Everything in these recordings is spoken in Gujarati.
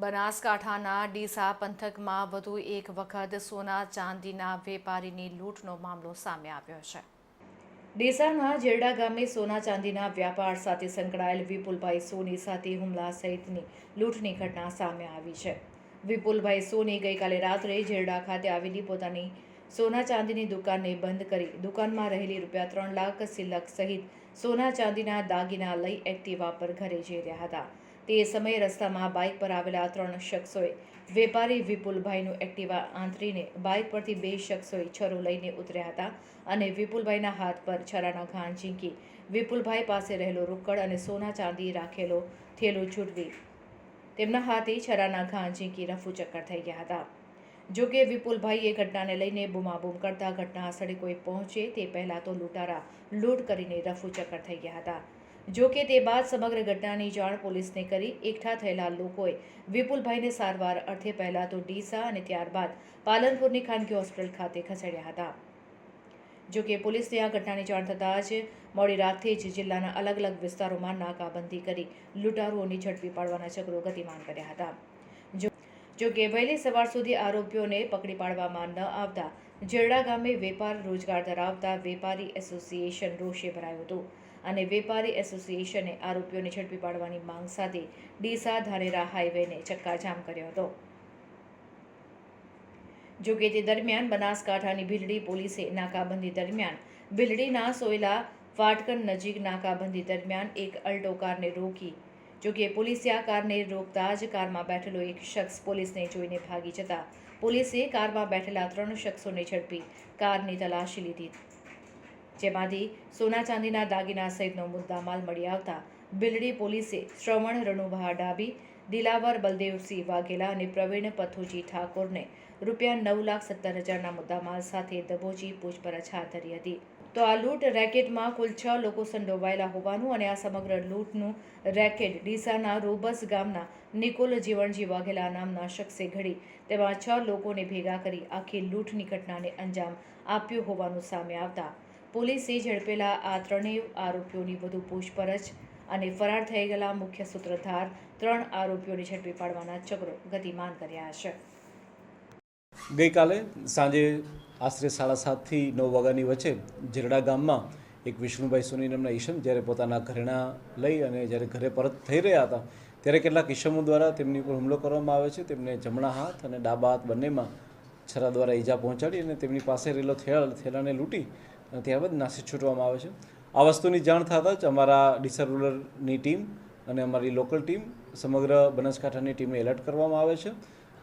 બનાસકાંઠાના ડીસા પંથકમાં વધુ એક વખત સોના ચાંદીના વેપારીની લૂંટનો મામલો સામે આવ્યો છે. ડીસાના જેરડા ગામે સોના ચાંદીના વ્યાપાર સાથે સંકળાયેલ વિપુલભાઈ સોની સાથે હુમલા સહિતની લૂંટની ઘટના સામે આવી છે. વિપુલભાઈ સોની ગઈકાલે રાત્રે જેરડા ખાતે આવેલી પોતાની સોના ચાંદીની દુકાનને બંધ કરી દુકાનમાં રહેલી રૂપિયા ત્રણ લાખ સિલક સહિત સોના ચાંદીના દાગીના લઈ એક્ટિવા પર ઘરે જઈ રહ્યા હતા. તે સમયે રસ્તામાં બાઇક પર આવેલા ત્રણ શખ્સોએ વેપારી વિપુલભાઈનું એક્ટિવા આંતરીને બાઇક પરથી બે શખ્સોએ છરો લઈને ઉતર્યા હતા અને વિપુલભાઈના હાથ પર છરાનો ઘા ઝીંકી વિપુલભાઈ પાસે રહેલો રોકડ અને સોના ચાંદી રાખેલો થેલો છૂટવી તેમના હાથે છરાના ઘા ઝીંકી રફુચક્કર થઈ ગયા હતા. જો કે વિપુલભાઈએ ઘટનાને લઈને બૂમાબૂમ કરતા ઘટના સ્થળે કોઈ પહોંચે તે પહેલાં તો લૂંટારા લૂંટ કરીને રફુચક્કર થઈ ગયા હતા. જો કે તે બાદ સમગ્ર ઘટનાની જાણ પોલીસને કરી એકઠા થયેલા લોકોએ વિપુલભાઈને સારવાર અર્થે પહેલાં તો ડીસા અને ત્યારબાદ પાલનપુરની ખાનગી હોસ્પિટલ ખાતે ખસેડ્યા હતા. જો કે પોલીસને આ ઘટનાની જાણ થતાં જ મોડી રાતથી જ જિલ્લાના અલગ અલગ વિસ્તારોમાં નાકાબંધી કરી લૂંટારુઓની ઝડપી પાડવાના ચક્રો ગતિમાન કર્યા હતા. જો જો કે વહેલી સવાર સુધી આરોપીઓને પકડી પાડવામાં ન આવતા જેરડા ગામે વેપાર રોજગાર ધરાવતા વેપારી એસોસિએશન રોષે ભરાયું હતું અને વેપારી એસોસિએશને આરોપીઓને ઝડપી પાડવાની માંગ સાથે ડીસા ધાનેરા હાઈવેને ચક્કાજામ કર્યો હતો. જો કે તે દરમિયાન બનાસકાંઠાની ભીલડી પોલીસે નાકાબંધી દરમિયાન ભીલડીના સોયલા ફાટકન નજીક નાકાબંધી દરમિયાન એક અલ્ટો કારને રોકી જો કે પોલીસે આ કારને રોકતા જ કારમાં બેઠેલો એક શખ્સ પોલીસને જોઈને ભાગી જતા. પોલીસે કારમાં બેઠેલા ત્રણ શખ્સોને ઝડપી કારની તલાશી લીધી. જેમાંથી સોના ચાંદીના દાગીના સહિતનો મુદ્દામાલ મળી આવતા બિલડી પોલીસે શ્રવણ રણુભા ડાબી દિલાવર, બલદેવસિંહ વાઘેલા અને પ્રવીણ પથુજી ઠાકોરને રૂપિયા નવ લાખ સત્તર હજારના મુદ્દામાલ સાથે દબોચી પૂછપરછ હાથ ધરી હતી. તો આ લૂંટ રેકેટમાં કુલ છ લોકો સંડોવાયેલા હોવાનું અને આ સમગ્ર લૂંટનું રેકેટ ડીસાના રોબસ ગામના નિકોલ જીવણજી વાઘેલા નામના શખ્સે ઘડી. તેમાં છ લોકોને ભેગા કરી આખી લૂંટની ઘટનાને અંજામ આપ્યો હોવાનું સામે આવતા. પોલીસે ઝડપેલા આ ત્રણેય આરોપીઓની વધુ પૂછપરછ અને ફરાર થઈ ગયેલા મુખ્ય સૂત્રધાર ત્રણ આરોપીઓને ઝડપી પાડવાના ચક્રો ગતિમાન કર્યા છે. ગઈકાલે સાંજે આશરે સાડા સાતથી નવ વાગ્યાની વચ્ચે જેરડા ગામમાં એક વિષ્ણુભાઈ સોની નામના ઈશમ જ્યારે પોતાના ઘરેણા લઈ અને જ્યારે ઘરે પરત થઈ રહ્યા હતા, ત્યારે કેટલાક ઈસમો દ્વારા તેમની ઉપર હુમલો કરવામાં આવે છે. તેમને જમણા હાથ અને ડાબા હાથ બંનેમાં છરા દ્વારા ઈજા પહોંચાડી અને તેમની પાસે રહેલો થેલ, થેલાને લૂંટી અને ત્યારબાદ નાસી છૂટવામાં આવે છે. આ વસ્તુની જાણ થતાં જ અમારા ડીસા રૂલરની ટીમ અને અમારી લોકલ ટીમ સમગ્ર બનાસકાંઠાની ટીમને એલર્ટ કરવામાં આવે છે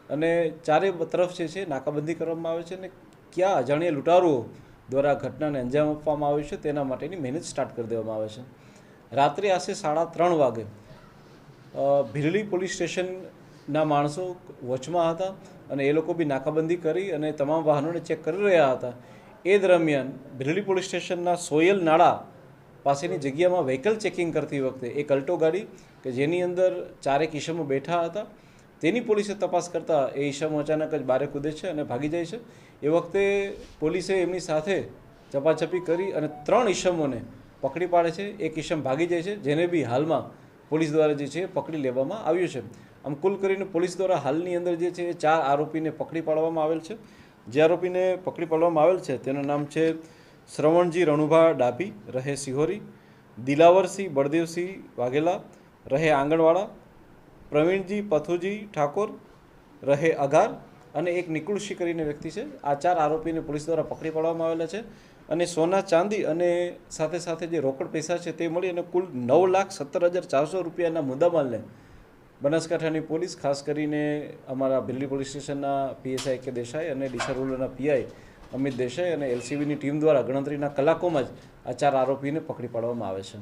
અને ચારે તરફ જે છે નાકાબંધી કરવામાં આવે છે અને ક્યાં અજાણ્યા લૂંટારુઓ દ્વારા ઘટનાને અંજામ આપવામાં આવે છે તેના માટેની મહેનત સ્ટાર્ટ કરી દેવામાં આવે છે. રાત્રે આશરે સાડા ત્રણ વાગે ભીરલી પોલીસ સ્ટેશનના માણસો વોચમાં હતા અને એ લોકો બી નાકાબંધી કરી અને તમામ વાહનોને ચેક કરી રહ્યા હતા. એ દરમિયાન ભીરલી પોલીસ સ્ટેશનના સોયલ નાળા પાસેની જગ્યામાં વ્હીકલ ચેકિંગ કરતી વખતે એક અલ્ટો ગાડી કે જેની અંદર ચારેક ઈસમો બેઠા હતા, તેની પોલીસે તપાસ કરતાં એ ઈસમો અચાનક જ બારે કૂદે છે અને ભાગી જાય છે. એ વખતે પોલીસે એમની સાથે ચપાચપી કરી અને ત્રણ ઈસમોને પકડી પાડે છે. એક ઈસમ ભાગી જાય છે, જેને બી હાલમાં પોલીસ દ્વારા જે છે પકડી લેવામાં આવ્યું છે. આમ કુલ કરીને પોલીસ દ્વારા હાલની અંદર જે છે એ ચાર આરોપીને પકડી પાડવામાં આવેલ છે. જે આરોપીને પકડી પાડવામાં આવેલ છે, તેનું નામ છે શ્રવણજી રણુભા ડાભી, રહે સિહોરી દિલાવરસિંહ, બળદેવસિંહ વાઘેલા, રહે આંગણવાડા. પ્રવીણજી પથુજી ઠાકોર, રહે અઘાર. અને એક નિકુળશી કરીને વ્યક્તિ છે. આ ચાર આરોપીને પોલીસ દ્વારા પકડી પાડવામાં આવેલા છે. અને સોના ચાંદી અને સાથે સાથે જે રોકડ પૈસા છે તે મળી અને કુલ નવ લાખ સત્તર હજાર ચારસો રૂપિયાના મુદ્દામાલને બનાસકાંઠાની પોલીસ, ખાસ કરીને અમારા ભીલડી પોલીસ સ્ટેશનના પીએસઆઈ કે દેસાઈ અને ડીસા રૂલના પીઆઈ અમિત દેસાઈ અને એલસીબીની ટીમ દ્વારા ગણતરીના કલાકોમાં જ આ ચાર આરોપીને પકડી પાડવામાં આવે છે.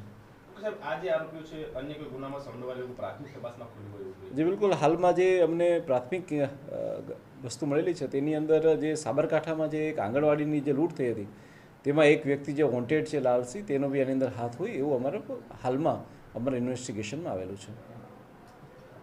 જે બિલકુલ હાલમાં જે અમને પ્રાથમિક વસ્તુ મળેલી છે તેની અંદર જે સાબરકાંઠામાં જે એક આંગણવાડીની જે લૂંટ થઈ હતી તેમાં એક વ્યક્તિ જે વોન્ટેડ છે લાલસિંહ તેનો બી એની અંદર હાથ હોય એવું અમારે હાલમાં અમારા ઇન્વેસ્ટિગેશનમાં આવેલું છે.